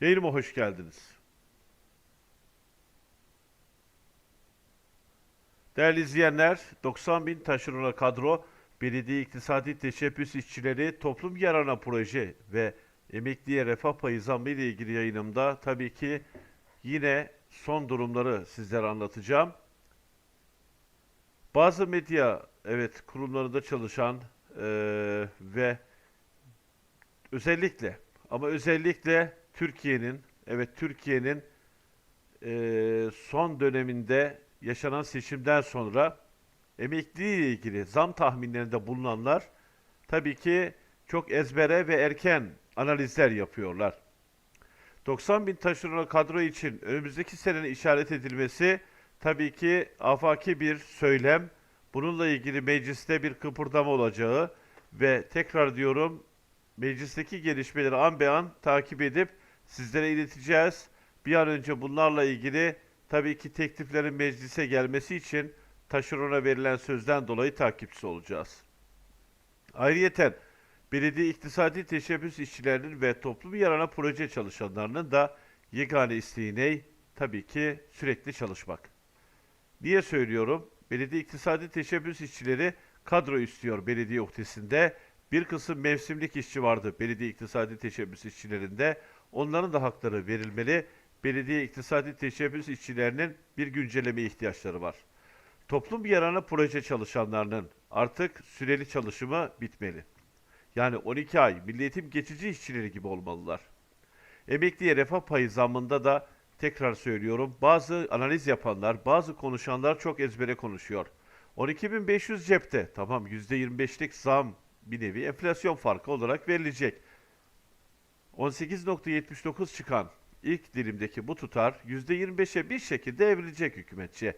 Yayınıma hoş geldiniz. Değerli izleyenler, 90 bin taşerona kadro, belediye iktisadi teşebbüs işçileri, toplum yararına proje ve emekliye refah payı zammı ile ilgili yayınımda tabii ki yine son durumları sizlere anlatacağım. Bazı medya, evet kurumlarında çalışan eee, ve özellikle ama özellikle Türkiye'nin, evet Türkiye'nin eee, son döneminde yaşanan seçimden sonra emekliyle ilgili zam tahminlerinde bulunanlar tabii ki çok ezbere ve erken analizler yapıyorlar. 90 bin taşerona kadro için önümüzdeki senenin işaret edilmesi tabii ki afaki bir söylem. Bununla ilgili mecliste bir kıpırdama olacağı ve tekrar diyorum meclisteki gelişmeleri an be an takip edip sizlere ileteceğiz. Bir an önce bunlarla ilgili tabii ki tekliflerin meclise gelmesi için taşerona verilen sözden dolayı takipçisi olacağız. Ayrıyeten belediye iktisadi teşebbüs işçilerinin ve toplum yararına proje çalışanlarının da yegane isteği ne? Tabii ki sürekli çalışmak. Niye söylüyorum? Belediye iktisadi teşebbüs işçileri kadro istiyor belediye uhdesinde. Bir kısım mevsimlik işçi vardı belediye iktisadi teşebbüs işçilerinde. Onların da hakları verilmeli. Belediye iktisadi teşebbüs işçilerinin bir güncelleme ihtiyaçları var. Toplum yararına proje çalışanlarının artık süreli çalışımı bitmeli. Yani 12 ay milli eğitim geçici işçileri gibi olmalılar. Emekliye refah payı zammında da tekrar söylüyorum bazı analiz yapanlar, bazı konuşanlar çok ezbere konuşuyor. 12.500 cepte tamam %25'lik zam bir nevi enflasyon farkı olarak verilecek. 18.79 çıkan ilk dilimdeki bu tutar %25'e bir şekilde evrilecek hükümetçiye.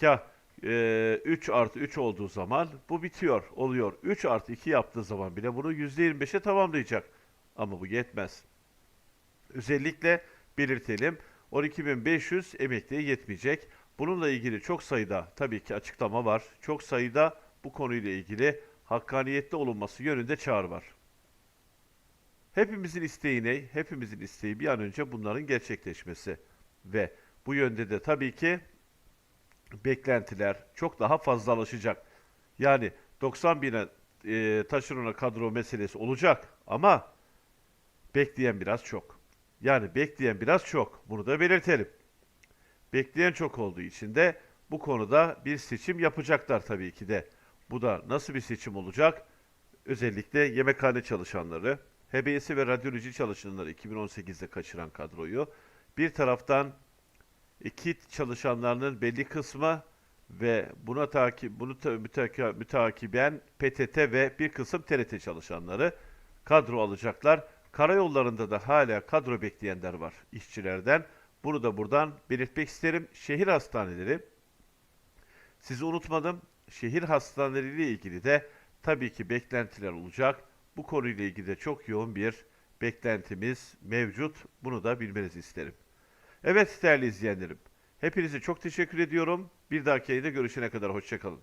Kah e, 3 artı 3 olduğu zaman bu bitiyor, oluyor. 3 artı 2 yaptığı zaman bile bunu %25'e tamamlayacak. Ama bu yetmez. Özellikle belirtelim 12.500 emekliye yetmeyecek. Bununla ilgili çok sayıda tabii ki açıklama var. Çok sayıda bu konuyla ilgili hakkaniyetli olunması yönünde çağrı var. Hepimizin isteği ne? Hepimizin isteği bir an önce bunların gerçekleşmesi. Ve bu yönde de tabii ki beklentiler çok daha fazlalaşacak. Yani 90 bine e, taşerona kadro meselesi olacak ama bekleyen biraz çok. Yani bekleyen biraz çok. Bunu da belirtelim. Bekleyen çok olduğu için de bu konuda bir seçim yapacaklar tabii ki de. Bu da nasıl bir seçim olacak? Özellikle yemekhane çalışanları, HBS ve radyoloji çalışanları 2018'de kaçıran kadroyu. Bir taraftan kit çalışanlarının belli kısmı ve buna takip bunu ta- müteka- mütakiben PTT ve bir kısım TRT çalışanları kadro alacaklar. Karayollarında da hala kadro bekleyenler var işçilerden. Bunu da buradan belirtmek isterim. Şehir hastaneleri sizi unutmadım. Şehir hastaneleriyle ilgili de tabii ki beklentiler olacak. Bu konuyla ilgili de çok yoğun bir beklentimiz mevcut. Bunu da bilmenizi isterim. Evet değerli izleyenlerim. Hepinize çok teşekkür ediyorum. Bir dahaki yayında görüşene kadar hoşçakalın.